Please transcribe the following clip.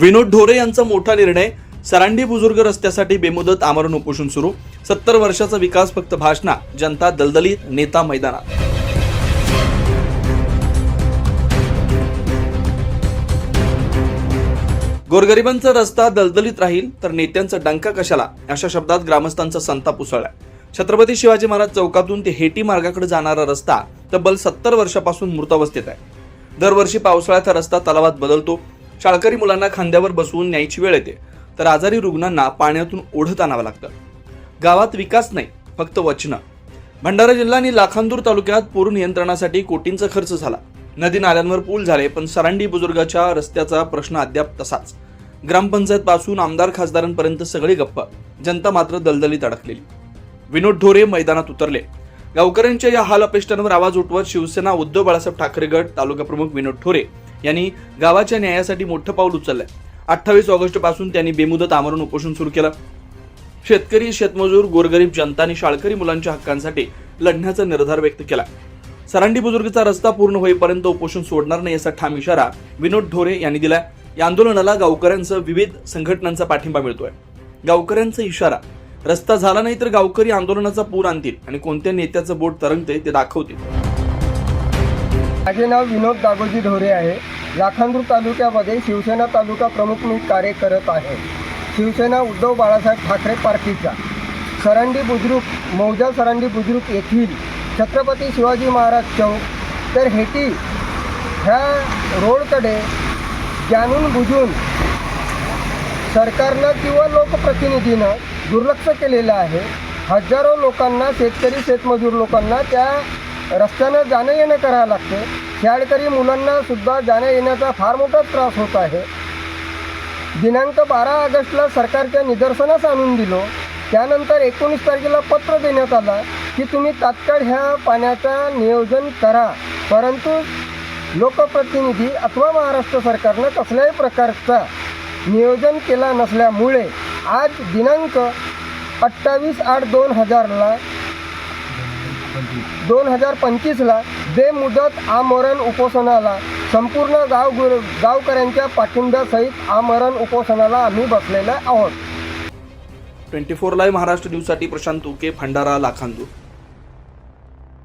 विनोद ढोरे यांचा मोठा निर्णय. सरांडी बुजुर्ग रस्त्यासाठी बेमुदत आमरण उपोषण सुरू. सत्तर वर्षाचा विकास फक्त भाषणा जनता दलदलीत नेता मैदानात. गोरगरिबांचा रस्ता दलदलीत राहील तर नेत्यांचा डंका कशाला? अशा शब्दात ग्रामस्थांचा संताप उसळला. छत्रपती शिवाजी महाराज चौकातून ते हेटी मार्गाकडे जाणारा रस्ता तब्बल सत्तर वर्षापासून मृतावस्थेत आहे. दरवर्षी पावसाळ्यात हा रस्ता तलावात बदलतो. शाळकरी मुलांना खांद्यावर बसवून न्यायची वेळ येते. तर आजारी रुग्णांना पाण्यातून ओढत आणावं लागतं. गावात विकास नाही फक्त वचनं. भंडारा जिल्हा आणि लाखांदूर तालुक्यात पूर नियंत्रणासाठी कोटींचा खर्च झाला. नदी नाल्यांवर पूल झाले पण सरांडी बुजुर्गाच्या रस्त्याचा प्रश्न अद्याप तसाच. ग्रामपंचायत पासून आमदार खासदारांपर्यंत सगळी गप्प. जनता मात्र दलदलीत अडकलेली. विनोद ढोरे मैदानात उतरले. गावकऱ्यांच्या या हाल अपेष्टांवर आवाज उठवत शिवसेना उद्धव बाळासाहेब ठाकरे गट तालुका प्रमुख विनोद ठोरे यांनी गावाच्या न्यायासाठी मोठं पाऊल उचललंय. अठ्ठावीस ऑगस्टपासून त्यांनी बेमुदत आमरण उपोषण सुरू केलं. शेतकरी शेतमजूर गोरगरीब जनता आणि शाळकरी मुलांच्या हक्कांसाठी लढण्याचा निर्धार व्यक्त केला. सरांडी बुजुर्गचा रस्ता पूर्ण होईपर्यंत उपोषण सोडणार नाही असा ठाम इशारा विनोद ढोरे यांनी दिलाय. या आंदोलनाला गावकऱ्यांसह विविध संघटनांचा पाठिंबा मिळतोय. गावकऱ्यांचा इशारा रस्ता झाला नाही तर गावकरी आंदोलनाचा पूर आणतील आणि कोणत्या नेत्याचं बोट तरंगते ते दाखवतील. माझे नाव विनोद दागोजी ढोरे आहे. लाखांदूर तालुक्यामध्ये शिवसेना तालुका प्रमुख मी कार्य करत आहे. शिवसेना उद्धव बाळासाहेब ठाकरे पार्टीचा सरांडी बुद्रुक मौजा सरांडी बुद्रुक येथील छत्रपती शिवाजी महाराज चौक. तर हेटी ह्या रोडकडे जाणून बुजून सरकारनं किंवा लोकप्रतिनिधीनं दुर्लक्ष केलेलं आहे. हजारो लोकांना शेतकरी शेतमजूर लोकांना त्या रस्त्यानं जाणं येणं करावं लागते. शाळकरी मुलांना सुद्धा जाण्या येण्याचा फार मोठा त्रास होत आहे. दिनांक बारा ऑगस्टला सरकारच्या निदर्शनास आणून दिलो. त्यानंतर एकोणीस तारखेला पत्र देण्यात आलं की तुम्ही तात्काळ ह्या पाण्याचा नियोजन करा. परंतु लोकप्रतिनिधी अथवा महाराष्ट्र सरकारनं कसल्याही प्रकारचा नियोजन केला नसल्यामुळे आज दिनांक अठ्ठावीस आठ दोन हजारला दोन हजार पंचवीसला बेमुदत आमरण उपोषणाला संपूर्ण गाव गावकऱ्यांच्या पाठिंब्यासहित आमरण उपोषणाला आम्ही बसलेले आहोत. ट्वेंटी फोर लाईव्ह महाराष्ट्र न्यूजसाठी प्रशांत उके भंडारा लाखांदूर.